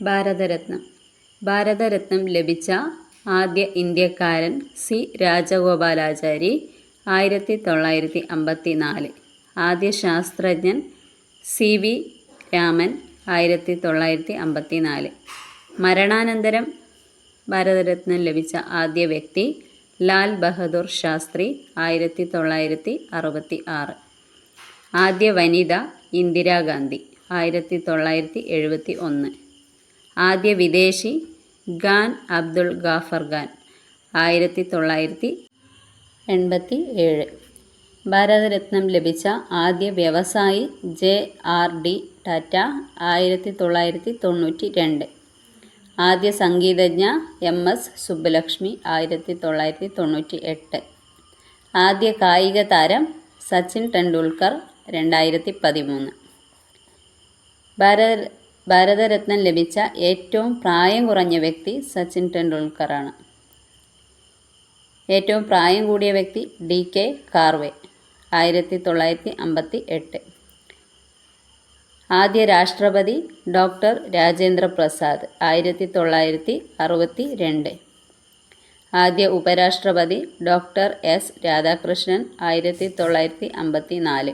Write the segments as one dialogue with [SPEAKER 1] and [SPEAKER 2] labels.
[SPEAKER 1] ഭാരതരത്നം. ഭാരതരത്നം ലഭിച്ച ആദ്യ ഇന്ത്യക്കാരൻ സി. രാജഗോപാലാചാരി ആയിരത്തി തൊള്ളായിരത്തി അമ്പത്തി നാല് ആദ്യ ശാസ്ത്രജ്ഞൻ സി. വി. രാമൻ ആയിരത്തി തൊള്ളായിരത്തി അമ്പത്തി നാല് മരണാനന്തരം ഭാരതരത്നം ലഭിച്ച ആദ്യ വ്യക്തി ലാൽ ബഹദൂർ ശാസ്ത്രി ആയിരത്തി തൊള്ളായിരത്തി അറുപത്തി ആറ് ആദ്യ വനിത ഇന്ദിരാഗാന്ധി ആയിരത്തി തൊള്ളായിരത്തി എഴുപത്തി ഒന്ന് ആദ്യ വിദേശി ഖാൻ അബ്ദുൾ ഗാഫർ ഖാൻ ആയിരത്തി തൊള്ളായിരത്തി എൺപത്തി ഏഴ് ഭാരതരത്നം ലഭിച്ച ആദ്യ വ്യവസായി ജെ ആർ ഡി ടാറ്റ ആയിരത്തി തൊള്ളായിരത്തി തൊണ്ണൂറ്റി രണ്ട് ആദ്യ സംഗീതജ്ഞ എം എസ് സുബ്ബലക്ഷ്മി ആയിരത്തി തൊള്ളായിരത്തി തൊണ്ണൂറ്റി എട്ട് ആദ്യ കായിക താരം സച്ചിൻ ടെണ്ടുൽക്കർ രണ്ടായിരത്തി പതിമൂന്ന്. ഭാരത ഭാരതരത്നം ലഭിച്ച ഏറ്റവും പ്രായം കുറഞ്ഞ വ്യക്തി സച്ചിൻ ടെണ്ടുൽക്കറാണ്. ഏറ്റവും പ്രായം കൂടിയ വ്യക്തി ഡി കെ കാർവേ ആയിരത്തി തൊള്ളായിരത്തി അമ്പത്തി എട്ട് ആദ്യ രാഷ്ട്രപതി ഡോക്ടർ രാജേന്ദ്ര പ്രസാദ് ആയിരത്തി തൊള്ളായിരത്തി അറുപത്തി രണ്ട് ആദ്യ ഉപരാഷ്ട്രപതി ഡോക്ടർ എസ്. രാധാകൃഷ്ണൻ ആയിരത്തി തൊള്ളായിരത്തി അമ്പത്തി നാല്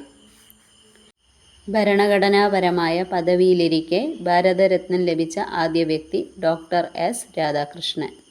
[SPEAKER 1] ഭരണഘടനാപരമായ പദവിയിലിരിക്കെ ഭാരതരത്നം ലഭിച്ച ആദ്യ വ്യക്തി ഡോക്ടർ എസ് രാധാകൃഷ്ണൻ.